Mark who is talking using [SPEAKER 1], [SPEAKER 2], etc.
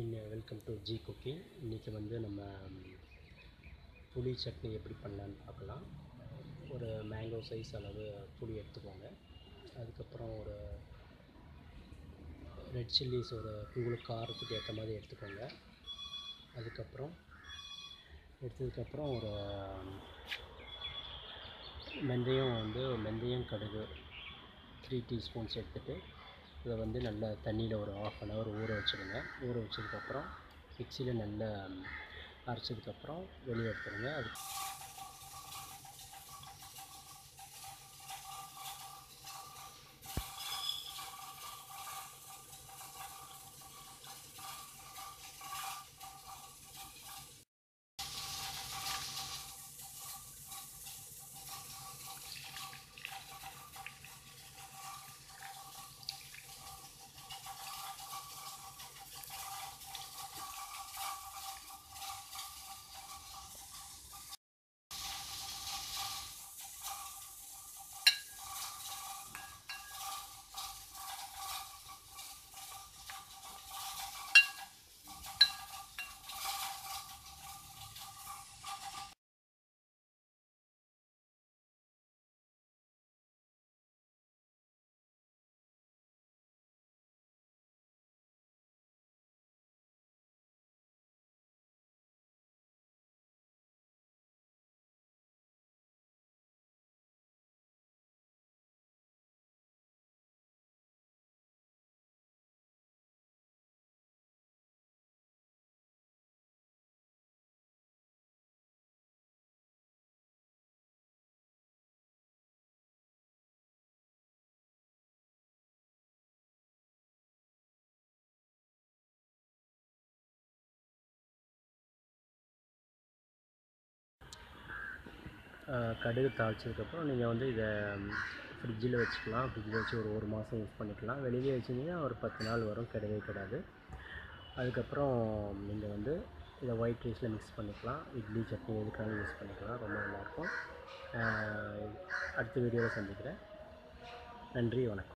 [SPEAKER 1] இன்னும் welcome to G cooking இன்றைக்கி வந்து நம்ம புளி சட்னி எப்படி பண்ணலான்னு பார்க்கலாம். ஒரு மேங்கோ சைஸ் அளவு புளி எடுத்துக்கோங்க. அதுக்கப்புறம் ஒரு ரெட் சில்லிஸ் ஒரு உங்களுக்கு காரத்துக்கு ஏற்ற மாதிரி எடுத்துக்கோங்க. அதுக்கப்புறம் எடுத்ததுக்கப்புறம் ஒரு வெந்தயம் வந்து வெந்தயம் கடுகு த்ரீ டீஸ்பூன்ஸ் எடுத்துகிட்டு இதை வந்து நல்லா தண்ணியில் ஒரு ஆஃப் அன் ஹவர் ஊற வச்சுருங்க ஊற வச்சதுக்கப்புறம் மிக்சியில் நல்லா அரைச்சதுக்கப்புறம் வெளியே எடுத்துருங்க அது கடுகு தாளிச்சதுக்கப்புறம் நீங்கள் வந்து இதை ஃப்ரிட்ஜில் வச்சுக்கலாம். ஃப்ரிட்ஜில் வச்சு ஒரு ஒரு மாதம் யூஸ் பண்ணிக்கலாம். வெளியே வச்சிங்கன்னா ஒரு பத்து நாள் வரும் கிடையவே கிடையாது அதுக்கப்புறம் நீங்கள் வந்து இதை ஒயிட் ரைஸில் மிக்ஸ் பண்ணிக்கலாம். இட்லி சட்னி எதுக்கான யூஸ் பண்ணிக்கலாம். ரொம்ப நல்லாயிருக்கும் அடுத்த வீடியோவில் சந்திக்கிறேன். நன்றி வணக்கம்.